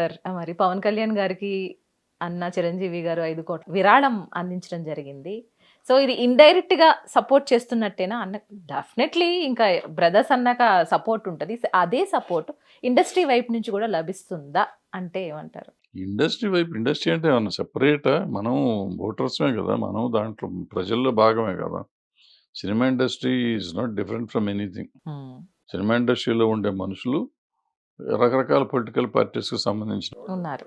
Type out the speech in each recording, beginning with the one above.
Sir. మరి పవన్ కళ్యాణ్ గారికి అన్న చిరంజీవి గారు ఐదు కోట్ల విరాళం అందించడం జరిగింది. సో ఇది ఇండైరెక్ట్గా సపోర్ట్ చేస్తున్నట్టేనా? అన్న డెఫినెట్లీ ఇంకా బ్రదర్స్ అన్నాక సపోర్ట్ ఉంటుంది. అదే సపోర్ట్ ఇండస్ట్రీ వైపు నుంచి కూడా లభిస్తుందా అంటే ఏమంటారు? ఇండస్ట్రీ వైపు ఇండస్ట్రీ అంటే ఏమన్నా సెపరేటా మనం ఓటర్స్మే కదా మనం దాంట్లో ప్రజల్లో భాగమే కదా. Cinema industry is not different from anything cinema ఇండస్ట్రీలో ఉండే మనుషులు రకరకాల పొలిటికల్ పార్టీస్కి సంబంధించిన. ఉన్నారు.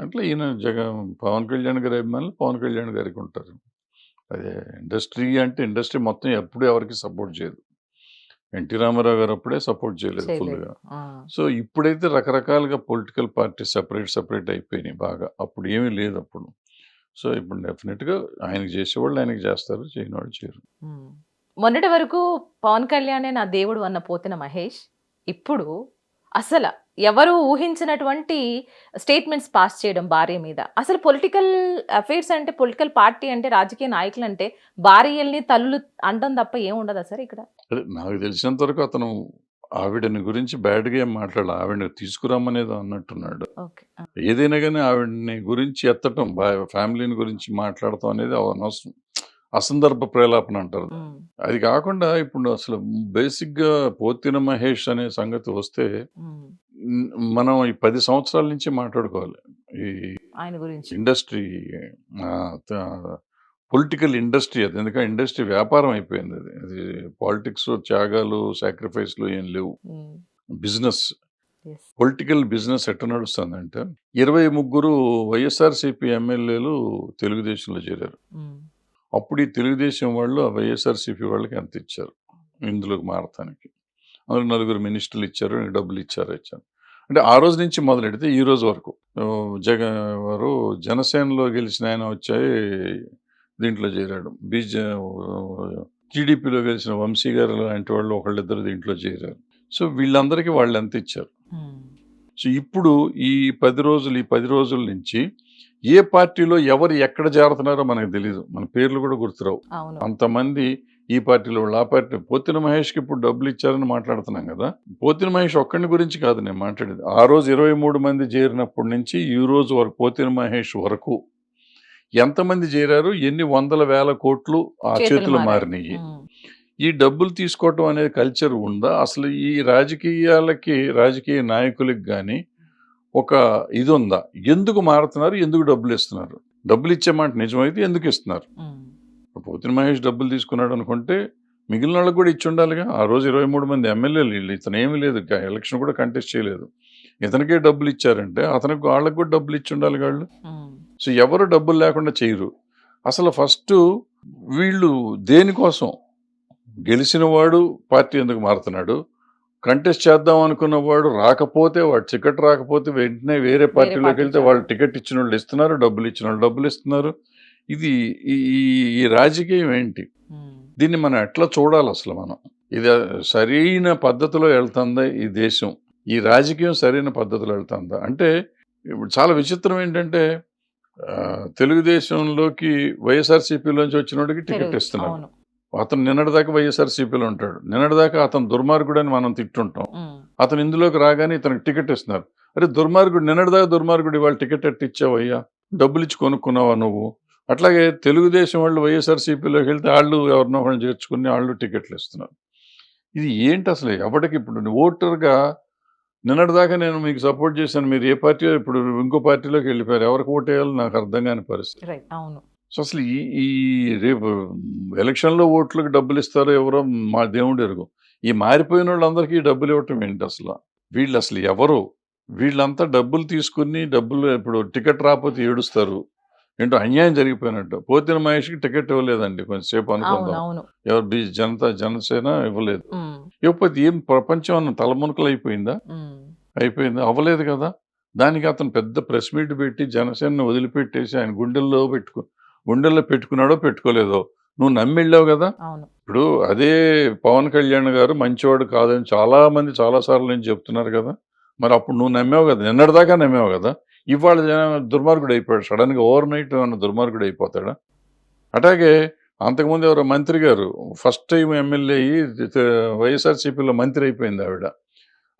అట్లా ఈయన జగన్ పవన్ కళ్యాణ్ గారి అభిమానులు పవన్ కళ్యాణ్ గారికి ఉంటారు. అదే ఇండస్ట్రీ అంటే ఇండస్ట్రీ మొత్తం ఎప్పుడు ఎవరికి సపోర్ట్ చేయదు. ఎన్టీ రామారావు గారు అప్పుడే సపోర్ట్ చేయలేదు. ఫుల్గా. సో ఇప్పుడైతే రకరకాలుగా పొలిటికల్ పార్టీ సపరేట్ సపరేట్ అయిపోయినాయి బాగా. అప్పుడు ఏమీ లేదు అప్పుడు. సో ఇప్పుడు డెఫినెట్గా ఆయనకి చేసేవాళ్ళు ఆయనకి చేస్తారు చేయని వాళ్ళు చేయరు. మొన్నటి వరకు పవన్ కళ్యాణే నా దేవుడు అన్న పోతిన మహేష్. ఇప్పుడు అసలు ఎవరు ఊహించినటువంటి స్టేట్మెంట్స్ పాస్ చేయడం భార్య మీద? అసలు పొలిటికల్ అఫైర్స్ అంటే పొలిటికల్ పార్టీ అంటే రాజకీయ నాయకులు అంటే భార్యల్ని తల్లులు అండం తప్ప ఏం ఉండదా సార్ ఇక్కడ? నాకు తెలిసినంత వరకు అతను ఆవిడని గురించి బ్యాడ్గా ఏం మాట్లాడాలి. ఆవిడని తీసుకురమ్మనేది అన్నట్టున్నాడు. ఓకే. ఏదైనా కానీ ఆవిడని గురించి ఎత్తటం ఫ్యామిలీని గురించి మాట్లాడటం అనేది అనవసరం. అసందర్భ ప్రేలాపన అంటారు. అది కాకుండా ఇప్పుడు అసలు బేసిక్గా పోతిన మహేష్ అనే సంగతి వస్తే మనం ఈ పది సంవత్సరాల నుంచి మాట్లాడుకోవాలి. ఈ ఆయన గురించి. ఇండస్ట్రీ పొలిటికల్ ఇండస్ట్రీ అది. ఎందుకంటే ఇండస్ట్రీ వ్యాపారం అయిపోయింది అది. అది పాలిటిక్స్ త్యాగాలు సాక్రిఫైస్లు ఏం లేవు. బిజినెస్. పొలిటికల్ బిజినెస్ ఎట్ట నడుస్తుందంటే ఇరవై ముగ్గురు వైఎస్ఆర్సీపీ ఎమ్మెల్యేలు తెలుగుదేశంలో చేరారు. అప్పుడు ఈ తెలుగుదేశం వాళ్ళు వైఎస్ఆర్సీపీ వాళ్ళకి అంత ఇచ్చారు? ఇందులోకి మారటానికి అందులో నలుగురు మినిస్టర్లు ఇచ్చారు డబ్బులు ఇచ్చారు ఇచ్చారు. అంటే ఆ రోజు నుంచి మొదలెడితే ఈ రోజు వరకు. జగన్ వారు జనసేనలో గెలిచిన ఆయన వచ్చాయి దీంట్లో చేరాడు. బీజ టీడీపీలో గెలిచిన వంశీ గారు లాంటి వాళ్ళు ఒకళ్ళిద్దరు దీంట్లో చేరారు. సో వీళ్ళందరికీ వాళ్ళు ఎంత ఇచ్చారు? సో ఇప్పుడు ఈ పది రోజులు ఈ పది రోజుల నుంచి ఏ పార్టీలో ఎవరు ఎక్కడ చేరుతున్నారో మనకు తెలియదు మన పేర్లు కూడా గుర్తురావు. అంతమంది ఈ పార్టీలో వాళ్ళు ఆ పార్టీ పోతిన మహేష్కి ఇప్పుడు డబ్బులు ఇచ్చారని మాట్లాడుతున్నాం కదా. పోతిన మహేష్ ఒక్కడి గురించి కాదు నేను మాట్లాడేది. ఆ రోజు ఇరవై మూడు మంది చేరినప్పటి నుంచి ఈ రోజు వరకు పోతిన మహేష్ వరకు ఎంతమంది చేరారు? ఎన్ని వందల వేల కోట్లు ఆ చేతులు. మారినాయి. ఈ డబ్బులు తీసుకోవటం అనేది కల్చర్ ఉందా? అసలు ఈ రాజకీయాలకి రాజకీయ నాయకులకి కానీ ఒక ఇది ఉందా ఎందుకు మారుతున్నారు? ఎందుకు డబ్బులు ఇస్తున్నారు? డబ్బులు ఇచ్చే మాట నిజమైతే ఎందుకు ఇస్తున్నారు? పోతిన మహేష్ డబ్బులు తీసుకున్నాడు అనుకుంటే మిగిలిన వాళ్ళకి కూడా ఇచ్చి ఉండాలిగా. ఆ రోజు ఇరవై మూడు మంది ఎమ్మెల్యేలు వీళ్ళు. ఇతను ఏమీ లేదు. ఎలక్షన్ కూడా కంటెస్ట్ చేయలేదు. ఇతనికే డబ్బులు ఇచ్చారంటే అతనికి వాళ్ళకి కూడా డబ్బులు ఇచ్చి ఉండాలి వాళ్ళు సో ఎవరు డబ్బులు లేకుండా చేయరు. అసలు ఫస్ట్ వీళ్ళు దేనికోసం? గెలిచిన వాడు పార్టీ ఎందుకు మారుతున్నాడు? కంటెస్ట్ చేద్దాం అనుకున్న వాడు రాకపోతే వాడు టికెట్ రాకపోతే వెంటనే వేరే పార్టీలోకి వెళ్తే వాళ్ళు టికెట్ ఇచ్చిన వాళ్ళు ఇస్తున్నారు డబ్బులు ఇచ్చిన వాళ్ళు డబ్బులు ఇస్తున్నారు. ఇది ఈ- రాజకీయం ఏంటి? దీన్ని మనం ఎట్లా చూడాలి అసలు మనం? ఇది సరైన పద్ధతిలో వెళ్తుందా ఈ దేశం? ఈ రాజకీయం సరైన పద్ధతిలో వెళ్తుందా? అంటే ఇప్పుడు చాలా విచిత్రం ఏంటంటే తెలుగుదేశంలోకి వైఎస్ఆర్సీపీలోంచి వచ్చిన వాడికి టికెట్. ఇస్తున్నారు. అతను నిన్నటిదాకా వైఎస్ఆర్సీపీలో ఉంటాడు. నిన్నటిదాకా అతను దుర్మార్గుడు అని మనం తిట్టుంటాం. అతను ఇందులోకి రాగానే ఇతనికి టికెట్ ఇస్తున్నారు. అరే దుర్మార్గుడు నిన్నటిదాకా దుర్మార్గుడు ఇవాళ టికెట్ ఎట్టి ఇచ్చావయ్యా? డబ్బులు ఇచ్చి కొనుక్కున్నావా నువ్వు? అట్లాగే తెలుగుదేశం వాళ్ళు వైఎస్ఆర్సీపీలోకి వెళ్తే వాళ్ళు ఎవరినో ఒకరిని చేర్చుకుని వాళ్ళు టికెట్లు ఇస్తున్నారు. ఇది ఏంటి అసలు? ఎవరికి ఇప్పుడు ఓటర్గా నిన్నటిదాకా నేను మీకు సపోర్ట్ చేశాను. మీరు ఏ పార్టీ ఇప్పుడు ఇంకో పార్టీలోకి వెళ్ళిపోయారు. ఎవరికి ఓటు వేయాలో నాకు అర్థం కాని పరిస్థితి. అవును. సో అసలు ఈ ఈ రేపు ఎలక్షన్లో ఓట్లకు డబ్బులు ఇస్తారో ఎవరో మా దేవుడు ఎరుగు. ఈ మారిపోయిన వాళ్ళందరికీ ఈ డబ్బులు ఇవ్వటం ఏంటి అసలు? వీళ్ళు అసలు ఎవరు? వీళ్ళంతా డబ్బులు తీసుకుని డబ్బులు ఇప్పుడు టికెట్ రాకపోతే ఏడుస్తారు. ఏంటో అన్యాయం జరిగిపోయినట్టు. పోతిన మహేష్కి టికెట్ ఇవ్వలేదండి కొంచెంసేపు అనుకుందాం. ఎవరు బీ జనతా జనసేన ఇవ్వలేదు. ఇవ్వకపోతే ఏం ప్రపంచం అన్న తలమునకలు అయిపోయిందా అయిపోయింది? అవ్వలేదు కదా. దానికి అతను పెద్ద ప్రెస్ మీట్ పెట్టి జనసేనను వదిలిపెట్టేసి ఆయన గుండెల్లో పెట్టుకు గుండెల్లో పెట్టుకున్నాడో పెట్టుకోలేదో నువ్వు నమ్మి వెళ్ళావు కదా ఇప్పుడు అదే పవన్ కళ్యాణ్ గారు మంచివాడు కాదని చాలా మంది చాలా సార్లు నేను చెప్తున్నారు కదా. మరి అప్పుడు నువ్వు నమ్మావు కదా? నిన్నటిదాకా నమ్మావు కదా? ఇవాళ దుర్మార్గుడు అయిపోయాడు? సడన్గా ఓవర్ నైట్ ఏమన్నా దుర్మార్గుడు అయిపోతాడా? అట్లాగే అంతకుముందు ఎవరో మంత్రి గారు ఫస్ట్ టైం ఎమ్మెల్యే అయ్యి వైఎస్ఆర్సీపీలో మంత్రి అయిపోయింది ఆవిడ.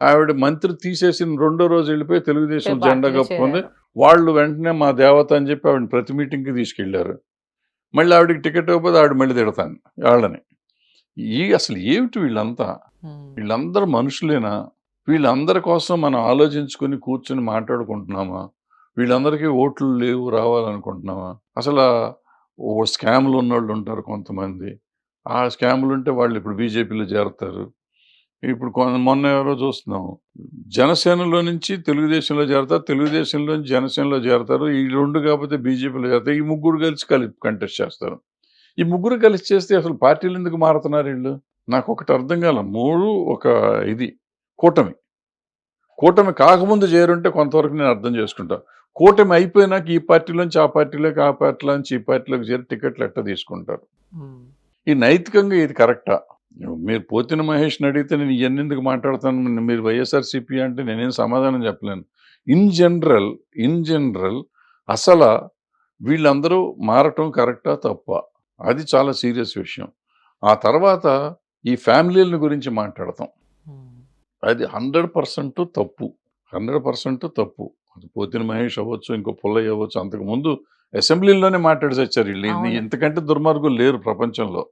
ఆవిడ మంత్రి తీసేసిన రెండో రోజు వెళ్ళిపోయి తెలుగుదేశం జెండా కప్పుకుంది. వాళ్ళు వెంటనే మా దేవత అని చెప్పి ఆవిడ ప్రతి మీటింగ్కి తీసుకెళ్ళారు మళ్ళీ ఆవిడకి టికెట్ ఇవ్వకపోతే ఆవిడ మళ్ళీ తిడతాను వాళ్ళని. ఈ అసలు ఏమిటి వీళ్ళంతా. వీళ్ళందరూ మనుషులేనా? వీళ్ళందరి కోసం మనం ఆలోచించుకొని కూర్చొని మాట్లాడుకుంటున్నామా? వీళ్ళందరికీ ఓట్లు లేవు రావాలనుకుంటున్నామా? అసలు ఓ స్కామ్లు ఉన్నోళ్ళు ఉంటారు కొంతమంది. ఆ స్కామ్లు ఉంటే వాళ్ళు ఇప్పుడు బీజేపీలో చేరతారు. ఇప్పుడు మొన్న ఎవరో చూస్తున్నాం. జనసేనలో నుంచి తెలుగుదేశంలో చేరతారు తెలుగుదేశంలో నుంచి జనసేనలో చేరతారు ఈ రెండు కాకపోతే బీజేపీలో చేరతారు ఈ ముగ్గురు కలిసి కలిపి కంటెస్ట్ చేస్తారు. ఈ ముగ్గురు కలిసి చేస్తే అసలు పార్టీలు ఎందుకు మారుతున్నారు వీళ్ళు? నాకు ఒకటి అర్థం కాల మూడు ఒక ఇది కూటమి. కూటమి కాకముందు చేరుంటే కొంతవరకు నేను అర్థం చేసుకుంటా. కూటమి అయిపోయినాక ఈ పార్టీలోంచి ఆ పార్టీలోకి ఆ పార్టీలోంచి ఈ పార్టీలోకి చేరి టికెట్లు ఎట్ట తీసుకుంటారు. ఈ నైతికంగా ఇది కరెక్టా? మీరు పోతిన మహేష్ని అడిగితే నేను ఇవన్నీ ఎందుకు మాట్లాడతాను మీరు వైఎస్ఆర్సీపీ అంటే నేనేం సమాధానం చెప్పలేను. ఇన్ జనరల్ ఇన్ జనరల్ అసలు వీళ్ళందరూ మారటం కరెక్టా తప్ప? అది చాలా సీరియస్ విషయం. ఆ తర్వాత ఈ ఫ్యామిలీల గురించి మాట్లాడతాం. అది హండ్రెడ్ పర్సెంట్ తప్పు. హండ్రెడ్ పర్సెంట్ తప్పు. అది పోతిన మహేష్ అవ్వచ్చు ఇంకో పుల్లయ్య అవ్వచ్చు అంతకుముందు అసెంబ్లీలోనే మాట్లాడి వచ్చారు వీళ్ళు. ఇంతకంటే దుర్మార్గులు లేరు ప్రపంచంలో.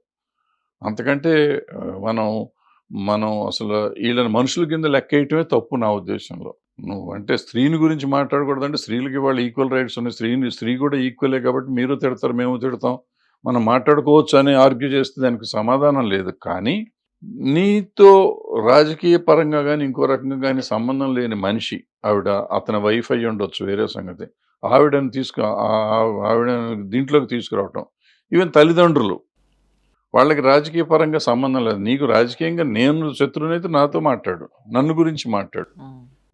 అంతకంటే మనం మనం అసలు వీళ్ళని మనుషుల కింద లెక్కేయటమే తప్పు నా ఉద్దేశంలో. నువ్వు అంటే స్త్రీని గురించి మాట్లాడకూడదంటే స్త్రీలకి వాళ్ళు ఈక్వల్ రైట్స్ ఉన్నాయి. స్త్రీని స్త్రీ కూడా ఈక్వలే కాబట్టి మీరు తిడతారు మేము తిడతాం. మనం మాట్లాడుకోవచ్చు అని ఆర్గ్యూ చేస్తే దానికి సమాధానం లేదు. కానీ నీతో రాజకీయ పరంగా కానీ ఇంకో రకంగా కానీ సంబంధం లేని మనిషి ఆవిడ అతని వైఫ్ అయ్యి ఉండొచ్చు వేరే సంగతి. ఆవిడని తీసుకు ఆవిడ దీంట్లోకి తీసుకురావటం. ఈవెన్ తల్లిదండ్రులు వాళ్ళకి రాజకీయ పరంగా సంబంధం లేదు. నీకు రాజకీయంగా నేను శత్రువునైతే నాతో మాట్లాడు. నన్ను గురించి మాట్లాడు.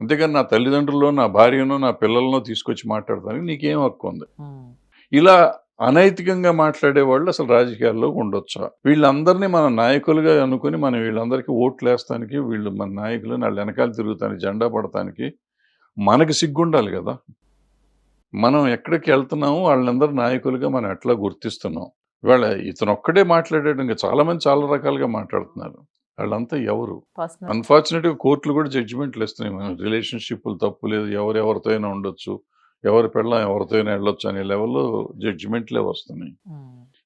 అంతేగాని నా తల్లిదండ్రుల్లో నా భార్యనో నా పిల్లలనో తీసుకొచ్చి మాట్లాడతానికి నీకేం హక్కు ఉంది. ఇలా అనైతికంగా మాట్లాడే వాళ్ళు అసలు రాజకీయాల్లో ఉండొచ్చా? వీళ్ళందరినీ మన నాయకులుగా అనుకుని మనం వీళ్ళందరికీ ఓట్లు వేస్తానికి వీళ్ళు మన నాయకులు వాళ్ళ వెనకాల తిరుగుతానికి జెండా పడటానికి మనకి సిగ్గుండాలి కదా? మనం ఎక్కడికి వెళ్తున్నామో వాళ్ళందరూ నాయకులుగా మనం ఎట్లా గుర్తిస్తున్నాం? ఇవాళ ఇతను ఒక్కడే మాట్లాడాడు ఇంకా చాలా మంది చాలా రకాలుగా మాట్లాడుతున్నారు. వాళ్ళంతా ఎవరు? అన్ఫార్చునేట్గా కోర్టులు కూడా జడ్జిమెంట్లు ఇస్తున్నాయి. మన రిలేషన్షిప్లు తప్పు లేదు ఎవరెవరితో అయినా ఉండొచ్చు ఎవరి పెళ్ళం ఎవరితో అయినా వెళ్ళొచ్చు అనే లెవెల్లో జడ్జిమెంట్లే వస్తున్నాయి.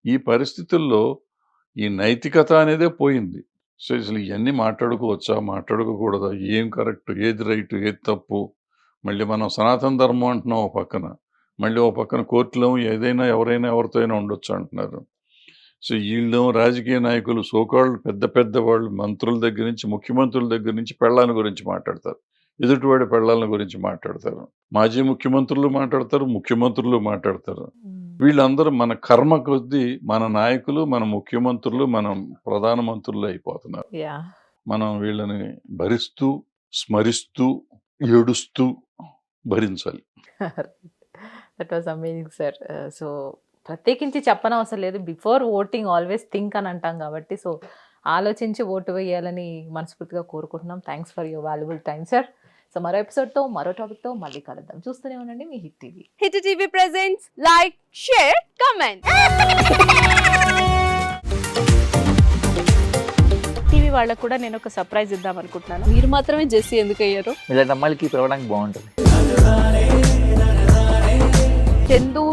ఈ పరిస్థితుల్లో ఈ నైతికత అనేదే పోయింది. సో అసలు ఇవన్నీ మాట్లాడుకోవచ్చా? మాట్లాడుకోకూడదా? ఏం కరెక్ట్ ఏది రైట్ ఏది తప్పు? మళ్ళీ మనం సనాతన ధర్మం అంటున్నాం ఒక పక్కన. మళ్ళీ ఒక పక్కన కోర్టులో ఏదైనా ఎవరైనా ఎవరితో అయినా ఉండొచ్చు అంటున్నారు. సో వీళ్ళు రాజకీయ నాయకులు సోకాళ్ళు పెద్ద పెద్ద వాళ్ళు మంత్రుల దగ్గర నుంచి ముఖ్యమంత్రుల దగ్గర నుంచి పెళ్ళాల గురించి మాట్లాడతారు. ఎదుటివాడి పెళ్ళాల గురించి మాట్లాడతారు. మాజీ ముఖ్యమంత్రులు మాట్లాడతారు ముఖ్యమంత్రులు మాట్లాడతారు. వీళ్ళందరూ మన కర్మ కొద్దీ మన నాయకులు మన ముఖ్యమంత్రులు మనం ప్రధానమంత్రులు అయిపోతున్నారు. మనం వీళ్ళని భరిస్తూ స్మరిస్తూ ఏడుస్తూ భరించాలి. That was amazing sir so ప్రత్యేకించి చెప్పనవసరం లేదు. బిఫోర్ ఓటింగ్ ఆల్వేస్ థింక్ అని అంటాం కాబట్టి సో ఆలోచించి ఓటు వేయాలని మనస్ఫూర్తిగా కోరుకుంటున్నాం. Thanks for your valuable time sir so మరో ఎపిసోడ్తో మరో టాపిక్తో మళ్ళీ కలుద్దాం. చూస్తూనే ఉండండి మీ hit TV hit TV presents like share comment TV వాళ్ళకు కూడా నేను ఒక సర్ప్రైజ్ ఇద్దాం అనుకుంటున్నాను. మీరు మాత్రమే జెస్సీ ఎందుకు అయ్యారు ఇలాంటి అమ్మాయిలకి పిలవడానికి బాగుంటుంది.